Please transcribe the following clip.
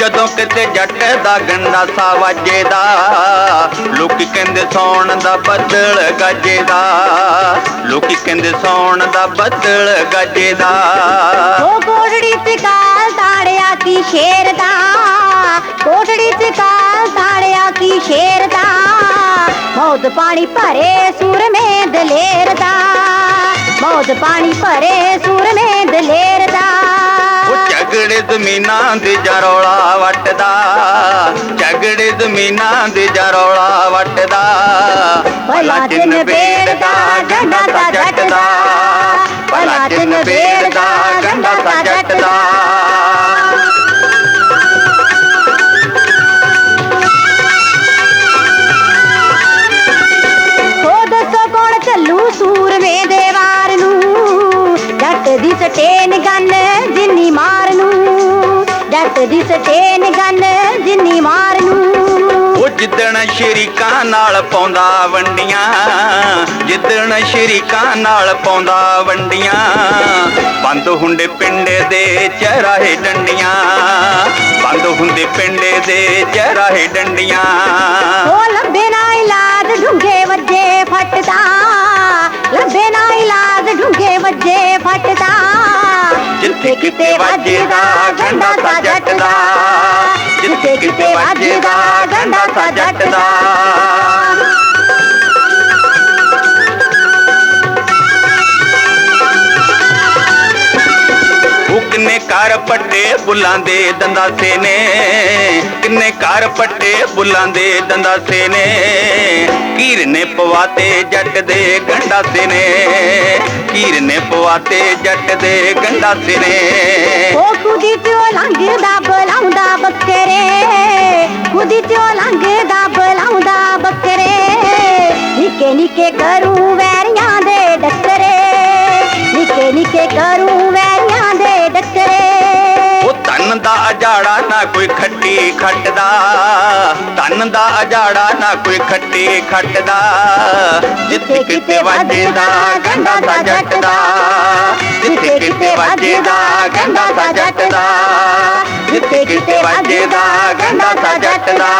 ਜਦੋਂ ਕਿਤੇ ਜੱਟ ਦਾ ਗੰਡਾ ਸਾ ਵੱਜੇਦਾ, ਲੋਕੀ ਕਹਿੰਦੇ ਸੌਣ ਦਾ ਬੱਦਲ ਗੱਜੇਦਾ, ਲੋਕੀ ਕਹਿੰਦੇ ਸੌਣ ਦਾ ਬੱਦਲ ਗੱਜੇਦਾ। ਉਹ ਕੋਠੜੀ ਤੇ ਕਾਲ ਤਾੜਿਆ ਕੀ ਸ਼ੇਰ ਦਾ, ਕੋਠੜੀ ਤੇ ਕਾਲ ਤਾੜਿਆ ਕੀ ਸ਼ੇਰ ਦਾ ਮੌਤ ਪਾਣੀ ਭਰੇ ਸੂਰਮੇ ਦਲੇਰ ਦਾ ਮੌਤ ਪਾਣੀ ਭਰੇ ਸੂਰਮੇ ਦਲੇਰ ਝਗੜੇ ਜ਼ਮੀਨਾਂ ਦੇ ਜਰੌਲਾ ਵੱਟਦਾ। ਝਗੜੇ ਜ਼ਮੀਨਾਂ ਦੇ ਜਰੌਲਾ ਵੱਟਦਾ। ਭਲਾ ਚਿੰਨ ਬੇੜਦਾ ਗੰਡਾ ਦਾ ਭਲਾ ਚਿੰਨ ਬੇੜਦਾ ਗੰਡਾ ਦਾ ਚੱਲੂ ਸੂਰਮੇ ਦੇ ਵਾਰ ਨੂੰ? ਜੱਟ ਦੀ ਸਟੇਨ ਗੰਨ ਜਿੰਨੀ ਮਾਰ ਜੱਟ ਦੀ ਸਟੇਨ ਗੰਨ ਜਿੰਨੀ ਮਾਰ ਨੂੰ। ਉਹ ਜਿੱਦਣ ਸ਼ਰੀਕਾਂ ਨਾਲ ਪਾਉਂਦਾ ਵੰਡੀਆਂ ਜਿੱਦਣ ਸ਼ਰੀਕਾਂ ਨਾਲ ਪਾਉਂਦਾ ਵੰਡੀਆਂ ਬੰਦ ਹੁੰਦੇ ਪਿੰਡੇ ਦੇ ਚਰਾਹੇ ਡੰਡੀਆਂ ਬੰਦ ਹੁੰਦੇ ਪਿੰਡੇ ਦੇ ਚਰਾਹੇ ਡੰਡੀਆਂ। ਉਹ ਲੱਭੇ ਨਾ ਜਿੱਥੇ ਕਿਤੇ ਵੱਜਦਾ ਗੰਡਾ ਸਾ ਜੱਟ ਦਾ ਜਿੱਥੇ ਕਿਤੇ ਵੱਜਦਾ ਗੰਡਾ ਸਾ ਜੱਟ ਦਾ ਕਿੰਨੇ ਘਰ ਪੱਟੇ ਬੁੱਲਾਂ ਦੇ ਦੰਦਾਸੇ ਨੇ ਕਿੰਨੇ ਘਰ ਪੱਟੇ ਬੁੱਲਾਂ ਦੇ ਦੰਦਾਸੇ ਨੇ ਕੀਰ ਨੇ ਪਵਾਤੇ ਜੱਟ ਦੇ ਗੰਡਾਸੇ ਨੇ ਕੀਰ ਨੇ ਪਵਾਤੇ ਜੱਟ ਦੇ ਗੰਡਾਸੇ ਨੇ ਉਹ ਖੁਦੀ ਚੋਂ ਲੰਘਦਾ ਬਲਾਉਂਦਾ ਬੱਕਰੇ। ਖੁਦੀ ਚੋਂ ਲੰਘਦਾ ਬਲਾਉਂਦਾ ਬੱਕਰੇ। ਨਿੱਕੇ ਨਿੱਕੇ ਕਰੂ ਵੈਰੀਆਂ ਦੇ ਡੱਕਰੇ ਨਿੱਕੇ ਨਿੱਕੇ ਕਰੂ ਵੈਰੀਆਂ ਤਨ ਦਾ ਅਜਾੜਾ ਨਾ ਕੋਈ ਖੱਟੀ ਖੱਟਦਾ। ਤਨ ਦਾ ਅਜਾੜਾ ਨਾ ਕੋਈ ਖੱਟੀ ਖੱਟਦਾ। ਜਿੱਥੇ ਕਿਤੇ ਵੱਜਦਾ ਗੰਡਾ ਦਾ ਜਿੱਥੇ ਕਿਤੇ ਵੱਜਦਾ ਗੰਡਾ ਜੱਟ ਦਾ ਜਿੱਥੇ ਕਿਤੇ ਵੱਜਦਾ ਗੰਡਾ ਜੱਟ ਦਾ